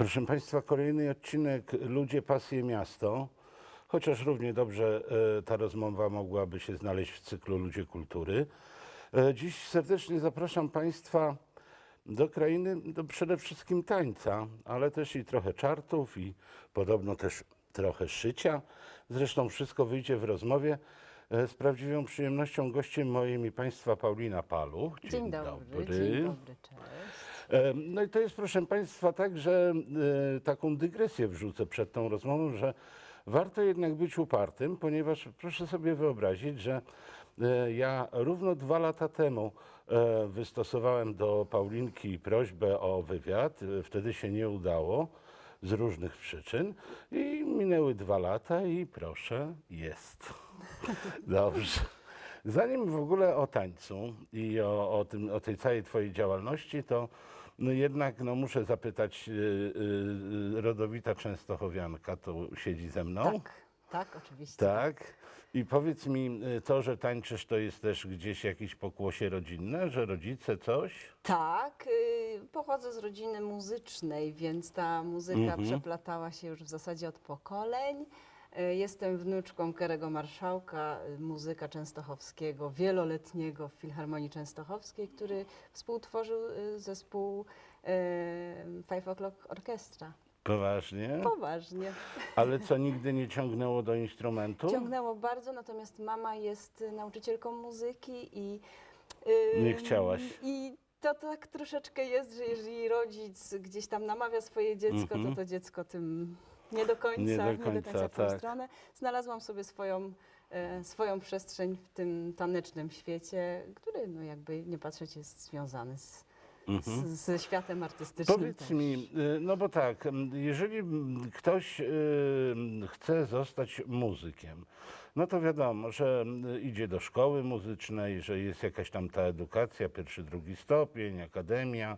Proszę Państwa, kolejny odcinek Ludzie, Pasje, Miasto. Chociaż równie dobrze e, ta rozmowa mogłaby się znaleźć w cyklu Ludzie Kultury. E, Dziś serdecznie zapraszam Państwa do krainy do przede wszystkim tańca, ale też i trochę czartów i podobno też trochę szycia. Zresztą wszystko wyjdzie w rozmowie. E, Z prawdziwą przyjemnością gościem moim i Państwa Paulina Paluch. Dzień dobry, dzień dobry, cześć. No i to jest, proszę Państwa, tak, że taką dygresję wrzucę przed tą rozmową, że warto jednak być upartym, ponieważ proszę sobie wyobrazić, że e, ja równo dwa lata temu e, wystosowałem do Paulinki prośbę o wywiad. Wtedy się nie udało z różnych przyczyn i minęły dwa lata i proszę, jest. Dobrze. Zanim w ogóle o tańcu i o, o, tym, o tej całej Twojej działalności, to no jednak no, muszę zapytać, y, y, rodowita Częstochowianka tu siedzi ze mną. Tak, tak, oczywiście. Tak. I powiedz mi, y, to, że tańczysz, to jest też gdzieś jakieś pokłosie rodzinne, że rodzice coś? Tak, y, pochodzę z rodziny muzycznej, więc ta muzyka Mhm. przeplatała się już w zasadzie od pokoleń. Y, Jestem wnuczką Kerego Marszałka, y, muzyka częstochowskiego, wieloletniego w Filharmonii Częstochowskiej, który współtworzył y, zespół Five O'Clock Orchestra. Poważnie? Poważnie. Ale co, nigdy nie ciągnęło do instrumentu? Ciągnęło bardzo, natomiast mama jest nauczycielką muzyki i. Nie chciałaś. I to tak troszeczkę jest, że jeżeli rodzic gdzieś tam namawia swoje dziecko, Mhm. to to dziecko tym nie do końca, Nie do nie do końca, tak. stronę. Znalazłam sobie swoją, e, swoją przestrzeń w tym tanecznym świecie, który no jakby nie patrzeć jest związany z, z, ze światem artystycznym. Mhm. Powiedz też. mi, y, no bo tak, jeżeli ktoś m, chce zostać muzykiem, no to wiadomo, że idzie do szkoły muzycznej, że jest jakaś tam ta edukacja, pierwszy, drugi stopień, akademia,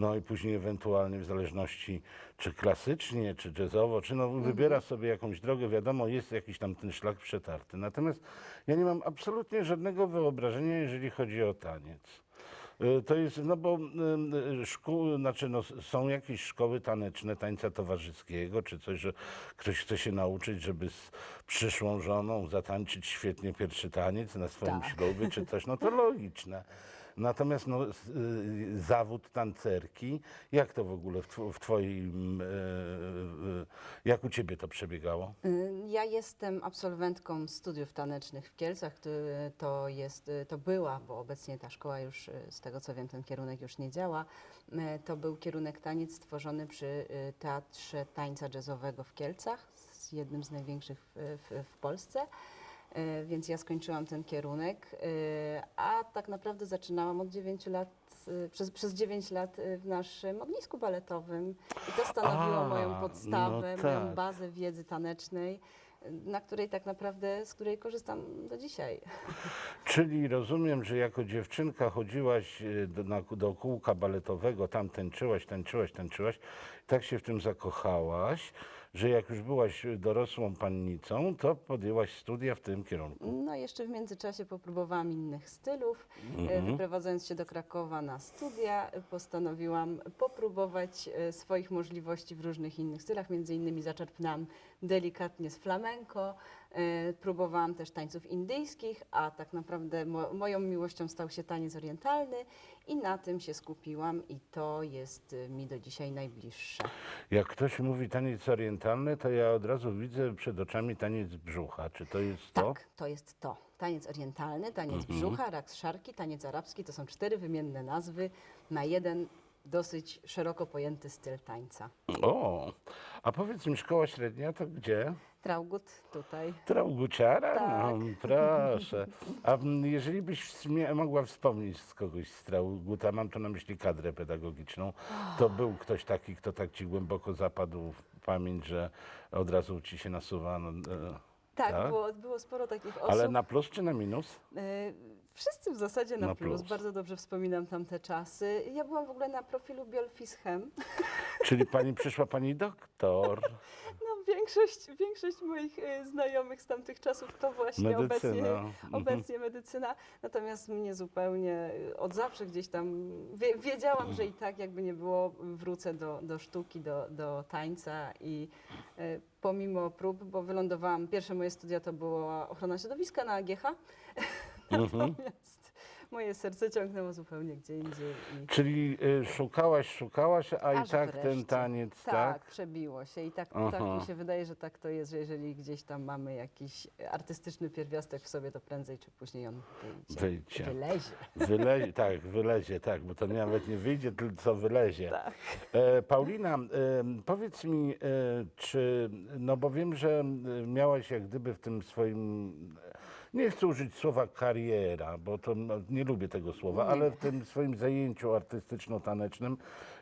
no i później ewentualnie w zależności czy klasycznie, czy jazzowo, czy no wybiera sobie jakąś drogę, wiadomo, jest jakiś tam ten szlak przetarty. Natomiast ja nie mam absolutnie żadnego wyobrażenia, jeżeli chodzi o taniec. Y, To jest, no bo y, szkół, znaczy no, są jakieś szkoły taneczne, tańca towarzyskiego, czy coś, że ktoś chce się nauczyć, żeby z przyszłą żoną zatańczyć świetnie pierwszy taniec na swoim Tak. ślubie, czy coś, no to logiczne. Natomiast no, y, zawód tancerki, jak to w ogóle w, tw- w twoim, y, y, jak u ciebie to przebiegało? Ja jestem absolwentką studiów tanecznych w Kielcach. To, jest, to była, bo obecnie ta szkoła już, z tego co wiem, ten kierunek już nie działa. To był kierunek taniec stworzony przy Teatrze Tańca Jazzowego w Kielcach, jednym z największych w, w, w Polsce. Y, Więc ja skończyłam ten kierunek, y, a tak naprawdę zaczynałam od 9 lat, y, przez, przez 9 lat w naszym ognisku baletowym. I to stanowiło A, moją no podstawę, tak. moją bazę wiedzy tanecznej, na której tak naprawdę, z której korzystam do dzisiaj. Czyli rozumiem, że jako dziewczynka chodziłaś e, do, na, do kółka baletowego, tam tańczyłaś, tańczyłaś, tańczyłaś, tak się w tym zakochałaś, że jak już byłaś dorosłą pannicą, to podjęłaś studia w tym kierunku. No jeszcze w międzyczasie popróbowałam innych stylów. Mhm. Y, Wyprowadzając się do Krakowa na studia, postanowiłam popróbować y, swoich możliwości w różnych innych stylach. Między innymi zaczerpnęłam delikatnie z flamenco, y, próbowałam też tańców indyjskich, a tak naprawdę mo moją miłością stał się taniec orientalny i na tym się skupiłam i to jest y, mi do dzisiaj najbliższe. Jak ktoś mówi taniec orientalny, to ja od razu widzę przed oczami taniec brzucha. Czy to jest to? Tak, to jest to. Taniec orientalny, taniec brzucha, raks szarki, taniec arabski to są cztery wymienne nazwy na jeden dosyć szeroko pojęty styl tańca. O, a powiedz mi, szkoła średnia to gdzie? Traugut tutaj. Trauguciara? Tak. No, proszę. A m, jeżeli byś mogła wspomnieć z kogoś z Trauguta, mam tu na myśli kadrę pedagogiczną, to był ktoś taki, kto tak ci głęboko zapadł w pamięć, że od razu ci się nasuwa. No, e, Tak, Tak? Było, było sporo takich osób. Ale na plus czy na minus? E, Wszyscy w zasadzie na, Na plus. plus. Bardzo dobrze wspominam tamte czasy. Ja byłam w ogóle na profilu Biolfischem. Czyli pani przyszła pani doktor. No, większość, większość moich e, znajomych z tamtych czasów to właśnie obecnie, Medycyna. Mhm. obecnie medycyna. Natomiast mnie zupełnie e, od zawsze gdzieś tam wie, wiedziałam, że i tak jakby nie było, wrócę do, do sztuki, do, do tańca i e, pomimo prób, bo wylądowałam, pierwsze moje studia to była ochrona środowiska na AGH. natomiast moje serce ciągnęło zupełnie gdzie indziej. I, Czyli y, szukałaś, szukałaś, a i Aż tak ten wreszcie. taniec, Tak, tak? przebiło się i tak, tak Aha. mi się wydaje, że tak to jest, że jeżeli gdzieś tam mamy jakiś artystyczny pierwiastek w sobie, to prędzej czy później on wyjdzie. Wyjdzie. Wylezie. Wylezie, tak, wylezie, tak, bo to nawet nie wyjdzie, tylko co wylezie. Tak. E, Paulina, e, powiedz mi, e, czy, no bo wiem, że miałaś jak gdyby w tym swoim, nie chcę użyć słowa kariera, bo to nie lubię tego słowa, ale w tym swoim zajęciu artystyczno-tanecznym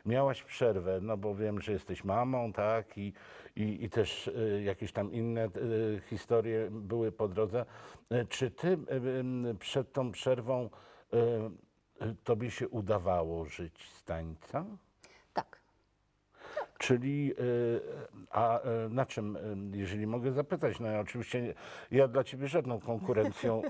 miałaś przerwę, no bo wiem, że jesteś mamą, tak, i, i, i też e, jakieś tam inne e, historie były po drodze. E, Czy ty przed tą przerwą tobie się udawało żyć z tańca? Czyli, y, a y, na czym, y, jeżeli mogę zapytać, no ja oczywiście, ja dla ciebie żadną konkurencją,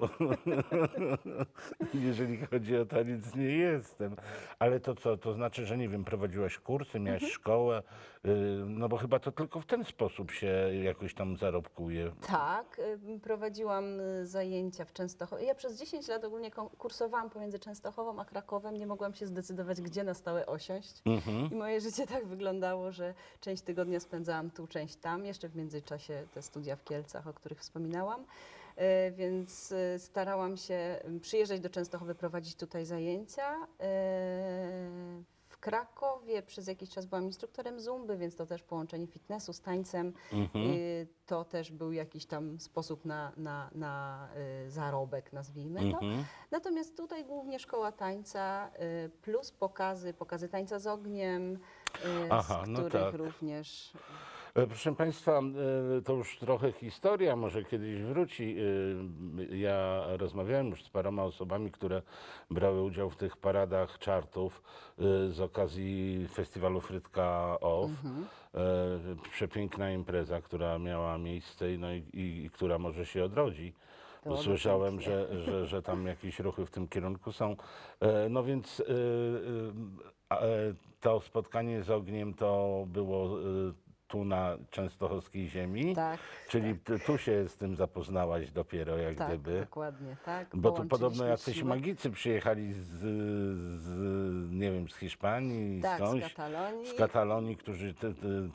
jeżeli chodzi o taniec, nie jestem. Ale to co, to znaczy, że nie wiem, prowadziłaś kursy, miałaś szkołę, y, no bo chyba to tylko w ten sposób się jakoś tam zarobkuje. Tak, y, prowadziłam y, zajęcia w Częstochowie. Ja przez 10 lat ogólnie kursowałam pomiędzy Częstochową a Krakowem. Nie mogłam się zdecydować, gdzie na stałe osiąść. I moje życie tak wyglądało, że część tygodnia spędzałam tu, część tam. Jeszcze w międzyczasie te studia w Kielcach, o których wspominałam. E, Więc e, starałam się przyjeżdżać do Częstochowy, prowadzić tutaj zajęcia. E, W Krakowie przez jakiś czas byłam instruktorem zumby, więc to też połączenie fitnessu z tańcem. Y, To też był jakiś tam sposób na, na, na zarobek, nazwijmy to. Mhm. Natomiast tutaj głównie szkoła tańca plus pokazy, pokazy tańca z ogniem, Aha, z no których tak. również E, Proszę Państwa, e, to już trochę historia, może kiedyś wróci. E, Ja rozmawiałem już z paroma osobami, które brały udział w tych paradach czartów z okazji festiwalu Frytka OFF. E, Przepiękna impreza, która miała miejsce no i, i, i która może się odrodzi. Bo Byłoby słyszałem, że, że, że tam jakieś ruchy w tym kierunku są. No więc to spotkanie z ogniem to było e, tu na częstochowskiej ziemi. tak, Czyli ty, tu się z tym zapoznałaś dopiero jak tak, gdyby. dokładnie, tak. Bo tu podobno jacyś siły. magicy przyjechali z, z, nie wiem, z Hiszpanii, Tak, z skądś, Katalonii. z Katalonii, którzy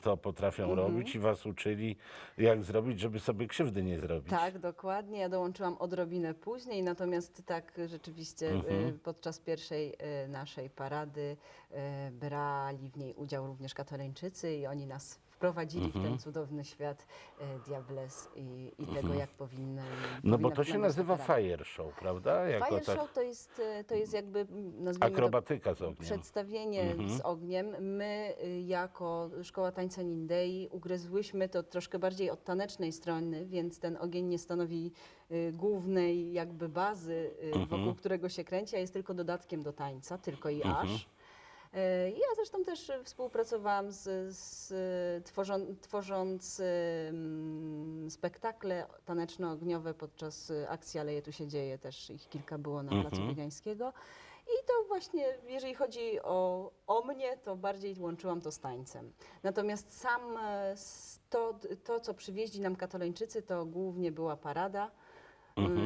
to potrafią Mhm. robić i was uczyli, jak zrobić, żeby sobie krzywdy nie zrobić. Tak, dokładnie. Ja dołączyłam odrobinę później, natomiast tak rzeczywiście Mhm. y, podczas pierwszej y, naszej parady y, brali w niej udział również katalończycy i oni nas wprowadzili w Mhm. ten cudowny świat y, Diables i, i tego, jak powinny. No bo powinna to się nazywa parada. fire show, prawda? Jako Fire tak show to jest, y, to jest jakby, mm, akrobatyka z ogniem. przedstawienie Mhm. z ogniem. My y, jako Szkoła Tańca Nindei ugryzłyśmy to troszkę bardziej od tanecznej strony, więc ten ogień nie stanowi y, głównej jakby bazy, y, Mhm. wokół którego się kręci, a jest tylko dodatkiem do tańca, tylko i Mhm. aż. Y, Ja zresztą też współpracowałam z, z tworzą, tworząc spektakle taneczno-ogniowe podczas akcji Aleje Tu się dzieje, też ich kilka było na Placu Mhm. Biegańskiego. I to właśnie, jeżeli chodzi o, o mnie, to bardziej łączyłam to z tańcem. Natomiast sam e, to, to, co przywieźli nam katalończycy, to głównie była parada Mhm.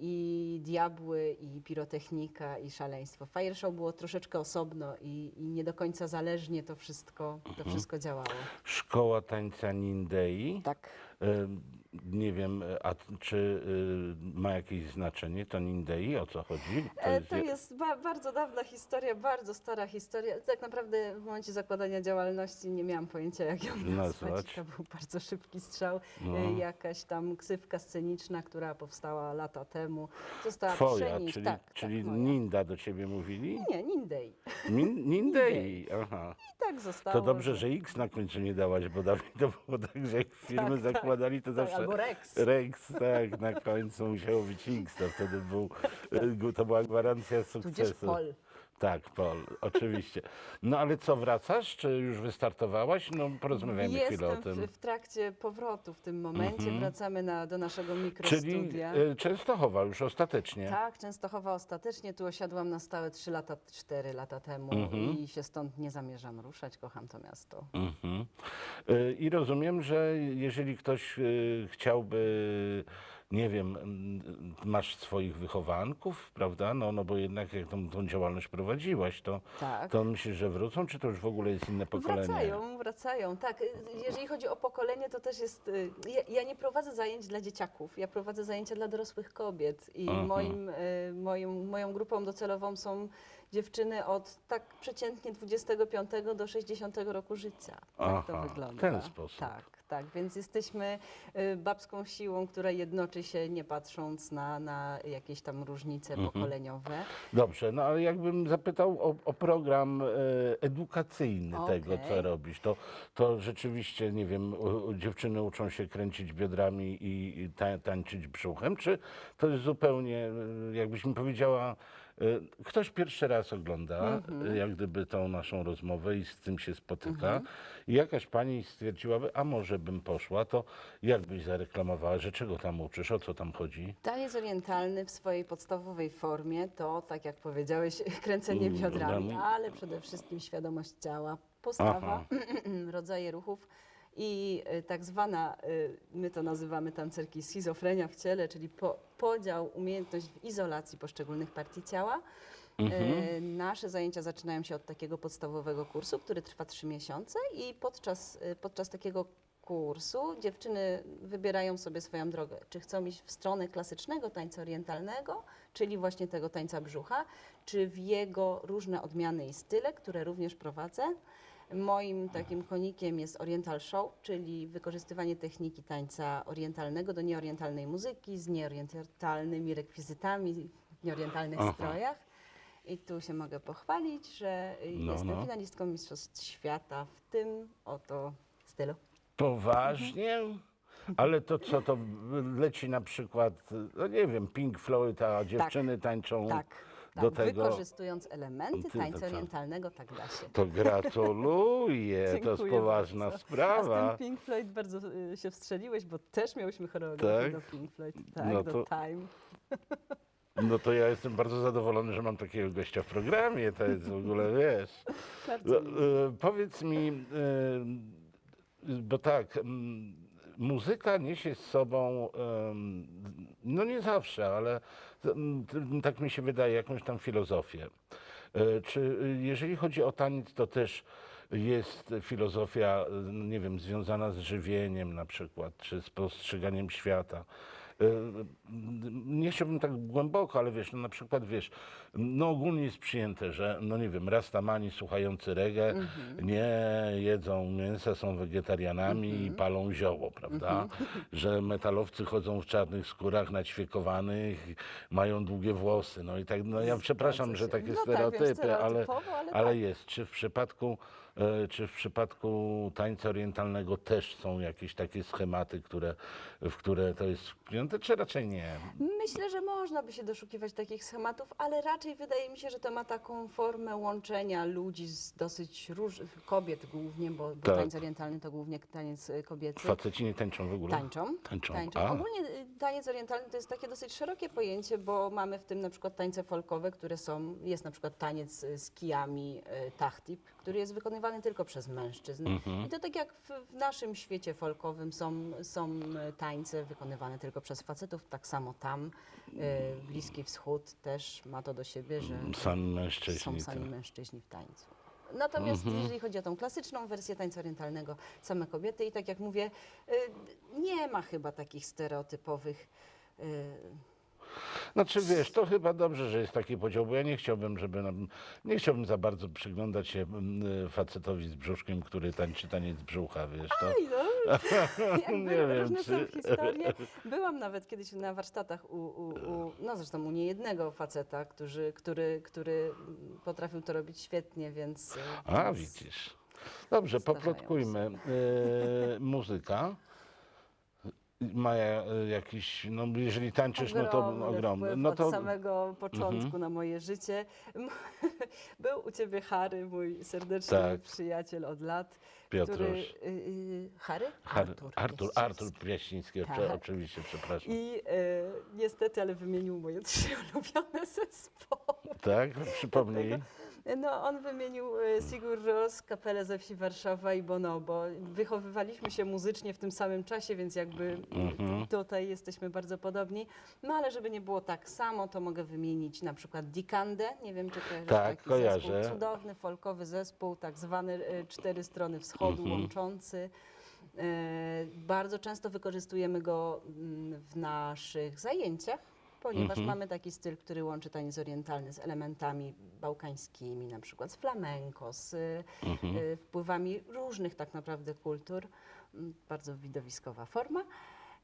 I diabły, i pirotechnika, i szaleństwo. Fire show było troszeczkę osobno i, i nie do końca zależnie to wszystko, to Mhm. wszystko działało. Szkoła tańca Nindei. Tak. Nie wiem, a t- czy y, ma jakieś znaczenie to Nindei? O co chodzi? E, To je- jest ba bardzo dawna historia, bardzo stara historia. Tak naprawdę w momencie zakładania działalności nie miałam pojęcia, jak ją nazwać. Nazwać. To był bardzo szybki strzał. No. E, Jakaś tam ksywka sceniczna, która powstała lata temu, została Twoja, przenieść. czyli, tak, czyli tak. Ninda do ciebie mówili? Nie, Nindej. Min, Nindei, aha. I tak zostało. To dobrze, że X na końcu nie dałaś, bo dawniej to było tak, że jak firmy Tak, tak, zakładali, to tak, zawsze Albo Rex. Rex, tak, na końcu musiało być X, to wtedy był, y, to była gwarancja Tudzież sukcesu. Pol. Tak, Pol, oczywiście. No ale co, wracasz, czy już wystartowałaś? No porozmawiajmy chwilę o Jestem tym. w, w trakcie powrotu w tym momencie. Wracamy na, do naszego Czyli mikrostudia. y, Częstochowa już ostatecznie. Tak, Częstochowa ostatecznie. Tu osiadłam na stałe 3 lata, 4 lata temu Mhm. i się stąd nie zamierzam ruszać. Kocham to miasto. Mhm. Y, I rozumiem, że jeżeli ktoś y, chciałby, nie wiem, masz swoich wychowanków, prawda? No, no bo jednak jak tą, tą działalność prowadziłaś, to, Tak. to myślisz, że wrócą, czy to już w ogóle jest inne pokolenie? Wracają, wracają. Tak, jeżeli chodzi o pokolenie, to też jest. y, Ja, ja nie prowadzę zajęć dla dzieciaków, ja prowadzę zajęcia dla dorosłych kobiet i Aha. moim, y, moim, moją grupą docelową są dziewczyny od tak przeciętnie 25 do 60 roku życia. Tak to Aha, wygląda. w ten sposób. Tak, tak. Więc jesteśmy y, babską siłą, która jednoczy się nie patrząc na, na jakieś tam różnice Mhm. pokoleniowe. Dobrze, no ale jakbym zapytał o, o program e, edukacyjny tego, co robisz, to, to rzeczywiście, nie wiem, dziewczyny uczą się kręcić biodrami i, i ta, tańczyć brzuchem, czy to jest zupełnie, e, jakbyś mi powiedziała, ktoś pierwszy raz ogląda, e, jak gdyby tą naszą rozmowę i z tym się spotyka i jakaś pani stwierdziłaby, a może bym poszła, to jak byś zareklamowała, że czego tam uczysz, o co tam chodzi? Taniec orientalny w swojej podstawowej formie to, tak jak powiedziałeś, kręcenie Mm, biodrami. ale przede wszystkim świadomość ciała, postawa, rodzaje ruchów i y, tak zwana, y, my to nazywamy tancerki schizofrenia w ciele, czyli po, podział, umiejętność w izolacji poszczególnych partii ciała. E, Nasze zajęcia zaczynają się od takiego podstawowego kursu, który trwa trzy miesiące i podczas, e, podczas takiego kursu dziewczyny wybierają sobie swoją drogę. Czy chcą iść w stronę klasycznego tańca orientalnego, czyli właśnie tego tańca brzucha, czy w jego różne odmiany i style, które również prowadzę. Moim takim konikiem jest Oriental Show, czyli wykorzystywanie techniki tańca orientalnego do nieorientalnej muzyki z nieorientalnymi rekwizytami w nieorientalnych Aha. strojach. I tu się mogę pochwalić, że No, jestem no. finalistką Mistrzostw Świata w tym oto stylu. Poważnie? Ale to co, to leci na przykład, no nie wiem, Pink Floyd, a dziewczyny tańczą Tak, do tak. tego. wykorzystując elementy tańca orientalnego, tak da się. To gratuluję, to jest poważna bardzo. A z sprawa. tym Pink Floyd bardzo y, się wstrzeliłeś, bo też miałyśmy choreografię Tak? do Pink Floyd. Tak, No do to- Time. No to ja jestem bardzo zadowolony, że mam takiego gościa w programie, to jest w ogóle, wiesz. Bardzo No, miło. e, powiedz mi, e, bo tak, mm, muzyka niesie z sobą, no nie zawsze, ale tak mi się wydaje, jakąś tam filozofię. E, Czy y, jeżeli chodzi o taniec, to też jest filozofia, y, nie wiem, związana z żywieniem na przykład, czy z postrzeganiem świata. E, Nie chciałbym tak głęboko, ale wiesz, no na przykład wiesz, no ogólnie jest przyjęte, że no nie wiem, rastamani słuchający reggae nie jedzą mięsa, są wegetarianami i palą zioło, prawda? Że metalowcy chodzą w czarnych skórach naćwiekowanych, mają długie włosy, no i tak, no ja przepraszam, że takie No tak, stereotypy, wiem, ale, ale ale tak. jest. Czy w przypadku czy w przypadku tańca orientalnego też są jakieś takie schematy, które, w które to jest wpięte, czy raczej nie? Myślę, że można by się doszukiwać takich schematów, ale raczej wydaje mi się, że to ma taką formę łączenia ludzi z dosyć różnych, kobiet głównie, bo, bo Tak. tańc orientalny to głównie taniec y, kobiecy. Faceci nie tańczą w ogóle? Tańczą. Tańczą. A. Ogólnie y, taniec orientalny to jest takie dosyć szerokie pojęcie, bo mamy w tym na przykład tańce folkowe, które są, jest na przykład taniec y, z kijami y, tachtip, który jest wykonywany tylko przez mężczyzn. Mhm. I to tak jak w, w naszym świecie folkowym są, są tańce wykonywane tylko przez facetów, tak samo tam y, Bliski Wschód też ma to do siebie, że Sami są mężczyźni. sami tak. mężczyźni w tańcu. Natomiast Mhm. jeżeli chodzi o tą klasyczną wersję tańca orientalnego, same kobiety i tak jak mówię, y, nie ma chyba takich stereotypowych. y, Znaczy wiesz, to chyba dobrze, że jest taki podział, bo ja nie chciałbym, żeby nam, nie chciałbym za bardzo przyglądać się mm, facetowi z brzuszkiem, który tańczy taniec brzucha, wiesz, to... Oj, no, jakby Nie wiem, różne są czy- historie. Byłam nawet kiedyś na warsztatach u, u, u no zresztą u niejednego faceta, który, który, który potrafił to robić świetnie, więc... y, A, więc- widzisz. Dobrze, poplotkujmy. E, muzyka. Ma e, jakiś, no jeżeli tańczysz, no to Ogromny No to Mhm. od samego początku na moje życie. Był u ciebie Harry, mój serdeczny Tak. przyjaciel od lat. Piotruś. Który, y, y, Harry? Har- Artur, Artur. Piaściński, oczy- Tak. oczywiście, przepraszam. I y, niestety, ale wymienił moje trzy ulubione zespoły. Tak, przypomnij. No, on wymienił y, Sigur Ros, Kapelę ze wsi Warszawa i Bonobo. Wychowywaliśmy się muzycznie w tym samym czasie, więc jakby Mhm. tutaj jesteśmy bardzo podobni. No ale żeby nie było tak samo, to mogę wymienić na przykład Dikandę. Nie wiem, czy kojarzysz Tak, taki kojarzę. zespół. Cudowny, folkowy zespół, tak zwany y, Cztery Strony Wschodu Mhm. łączący. E, Bardzo często wykorzystujemy go mm, w naszych zajęciach, ponieważ Mhm. mamy taki styl, który łączy taniec orientalny z elementami bałkańskimi, na przykład z flamenco, z Mhm. y, wpływami różnych tak naprawdę kultur. Mm, Bardzo widowiskowa forma.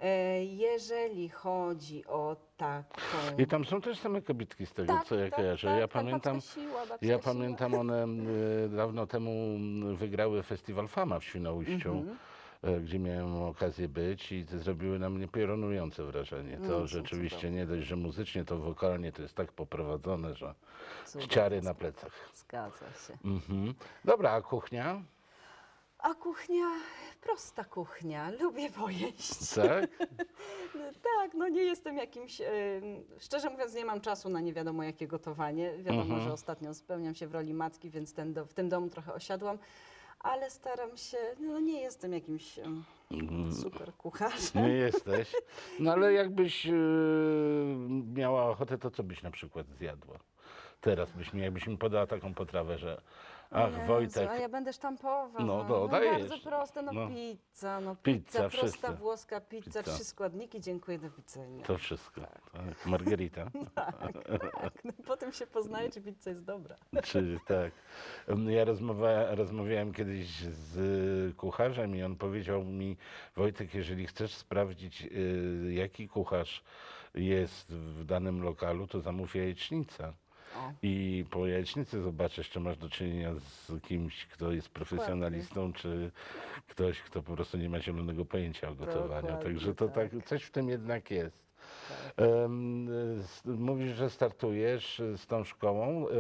E, Jeżeli chodzi o taką... I tam są też same kobietki z tego, Tak, co ja tak, kojarzę. tak, ja tak, pamiętam, siła, babska ja pamiętam, one y, dawno temu wygrały festiwal Fama w Świnoujściu. Mhm. E, Gdzie miałem okazję być i zrobiły na mnie piorunujące wrażenie. No, To są rzeczywiście cudowne. nie dość, że muzycznie, to wokalnie to jest tak poprowadzone, że Cudowna ciary na plecach. Zgadza się. Mhm. Dobra, a kuchnia? A kuchnia, prosta kuchnia, lubię pojeść. Tak? No Tak, no nie jestem jakimś, em, szczerze mówiąc nie mam czasu na nie wiadomo jakie gotowanie. Wiadomo, Mhm. że ostatnio spełniam się w roli matki, więc ten do, w tym domu trochę osiadłam, ale staram się, no nie jestem jakimś em, super kucharzem. Nie jesteś. No ale jakbyś e, miała ochotę, to co byś na przykład zjadła? Teraz byś mi, jakbyś mi podała taką potrawę, że ach, Jezu, Wojtek, A ja będę sztampował. No, no, dajesz. Bardzo proste, no, No. pizza, no Pizza, pizza, prosta wszyscy. włoska pizza, Pizza. trzy składniki, dziękuję, do widzenia. to wszystko. Tak. Margarita. Tak, tak. No, potem się poznaje, czy pizza jest dobra. Czyli tak. Em, Ja rozmawiałem kiedyś z y, kucharzem i on powiedział mi, Wojtek, jeżeli chcesz sprawdzić, y, jaki kucharz jest w danym lokalu, to zamów jajecznicę. I po jajecznicy zobaczysz, czy masz do czynienia z kimś, kto jest profesjonalistą, czy ktoś, kto po prostu nie ma zielonego pojęcia o gotowaniu. Dokładnie Także to tak. tak. coś w tym jednak jest. Tak. Mówisz, że startujesz z tą szkołą, e,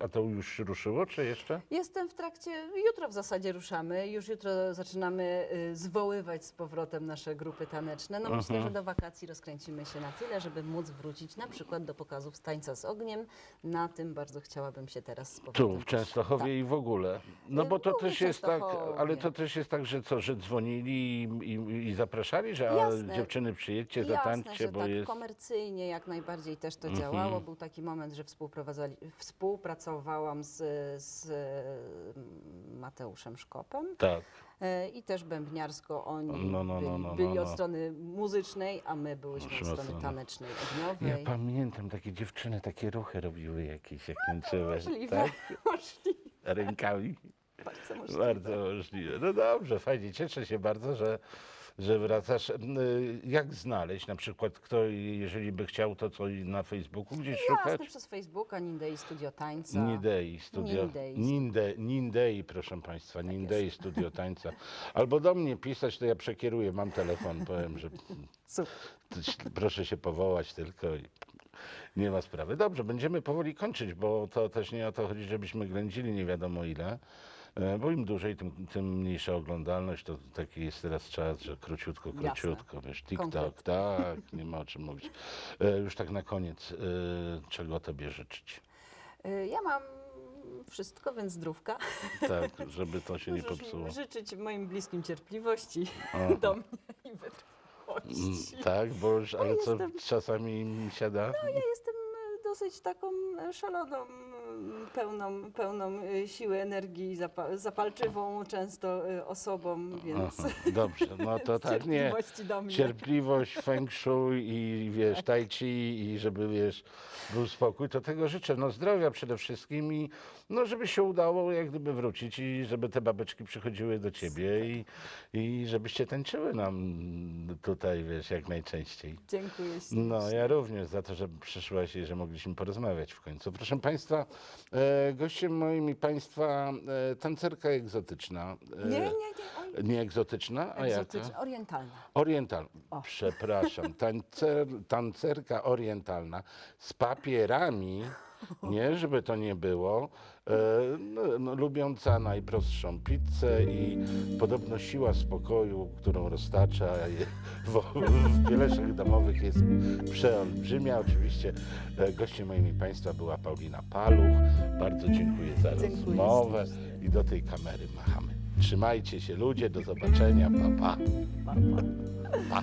a to już ruszyło, czy jeszcze? Jestem w trakcie, jutro w zasadzie ruszamy, już jutro zaczynamy y, zwoływać z powrotem nasze grupy taneczne. No myślę, Mhm. że do wakacji rozkręcimy się na tyle, żeby móc wrócić na przykład do pokazów z tańca z ogniem. Na tym bardzo chciałabym się teraz powrotem Tu, w Częstochowie i w ogóle. No Y, bo to też jest tak, ale to też jest tak, że co, że dzwonili i, i, i zapraszali, że Jasne. dziewczyny przyjedźcie, zatańczcie, bo tak, jest... komercyjnie jak najbardziej też to Mhm. działało. Był taki moment, że współpracowałam z, z mm, Mateuszem Szkopem. Tak. E, I też bębniarsko oni No, no, no, byli, no, no, byli od no. strony muzycznej, a my byliśmy Proszę od strony tanecznej, Ja ogniowej. pamiętam, takie dziewczyny takie ruchy robiły jakieś, jak tańczyły, Możliwe, tak? możliwe, Rękami. bardzo możliwe. Bardzo możliwe. No dobrze, fajnie. Cieszę się bardzo, że, że wracasz. Y, Jak znaleźć na przykład, kto, jeżeli by chciał to co na Facebooku gdzieś Jasne, szukać? przez Facebooka, Nindei Studio Tańca. Nindei Studio. Nindei. Ninde, Nindei, proszę Państwa, Nindei Studio Tańca. Albo do mnie pisać, to ja przekieruję, mam telefon, powiem, że proszę się powołać tylko nie ma sprawy. Dobrze, będziemy powoli kończyć, bo to też nie o to chodzi, żebyśmy ględzili nie wiadomo ile. E, Bo im dłużej, tym, tym mniejsza oglądalność. To taki jest teraz czas, że króciutko, Jasne. króciutko. Wiesz, TikTok, tak, nie ma o czym mówić. E, Już tak na koniec, e, czego Tobie życzyć? Ja mam wszystko, więc zdrówka. Tak, żeby to się nie popsuło. życzyć moim bliskim cierpliwości Aha. do mnie i Mm, wytrwałości. Tak, bo już, ale co jestem- czasami mi siada? Ja jestem dosyć taką szaloną, pełną, pełną e, siły, energii, zapa- zapalczywą często e, osobą, więc Aha, dobrze, no to tak, nie. Cierpliwość, feng shui i wiesz, tai chi i żeby wiesz, był spokój, to tego życzę. No zdrowia przede wszystkim i no żeby się udało jak gdyby wrócić i żeby te babeczki przychodziły do ciebie i, i żebyście tańczyły nam tutaj, wiesz, jak najczęściej. Dziękuję ślicznie. No, ja również za to, że przyszłaś i że mogliśmy porozmawiać w końcu. Proszę Państwa, E, gościem moimi Państwa e, tancerka egzotyczna. E, Nie, nie, nie. Nie egzotyczna, a jaka? Egzotyczna, orientalna. Orientalna. Przepraszam, tancer, tancerka orientalna z papierami, nie, żeby to nie było, e, no, no, lubiąca najprostszą pizzę i podobno siła spokoju, którą roztacza je- w, w Bieleszach Domowych jest przeolbrzymia. Oczywiście e, gościem moimi Państwa była Paulina Paluch. Bardzo dziękuję za Dziękuję rozmowę i do tej kamery machamy. Trzymajcie się ludzie, do zobaczenia, pa. Pa, pa. pa.